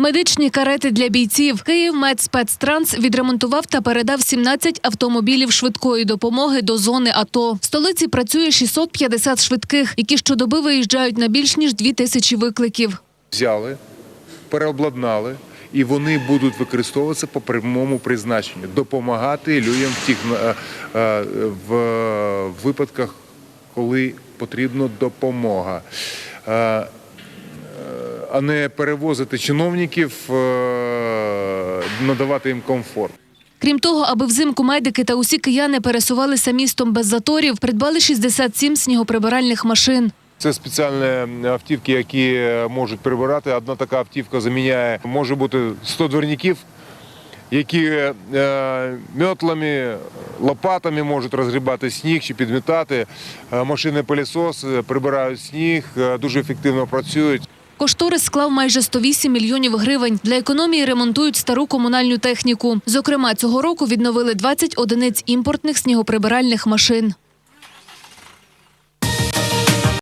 Медичні карети для бійців. Київ Медспецтранс відремонтував та передав 17 автомобілів швидкої допомоги до зони АТО. В столиці працює 650 швидких, які щодоби виїжджають на більш ніж 2 тисячі викликів. взяли, переобладнали, і вони будуть використовуватися по прямому призначенню, допомагати людям в тих е, е, в випадках, коли потрібна допомога. Е, е, А не перевозити чиновників, е, надавати їм комфорт. Крім того, аби взимку медики та усі кияни пересувалися містом без заторів, придбали 67 снігоприбиральних машин. Це спеціальні автівки, які можуть прибирати. Одна така автівка заміняє, може бути 100 дворників, які е, мьотлами, лопатами можуть розгрібати сніг чи підмітати. Е, Машини пилісос прибирають сніг, е, дуже ефективно працюють. Кошторис склав майже 108 мільйонів гривень. Для економії ремонтують стару комунальну техніку. Зокрема, цього року відновили 20 одиниць імпортних снігоприбиральних машин.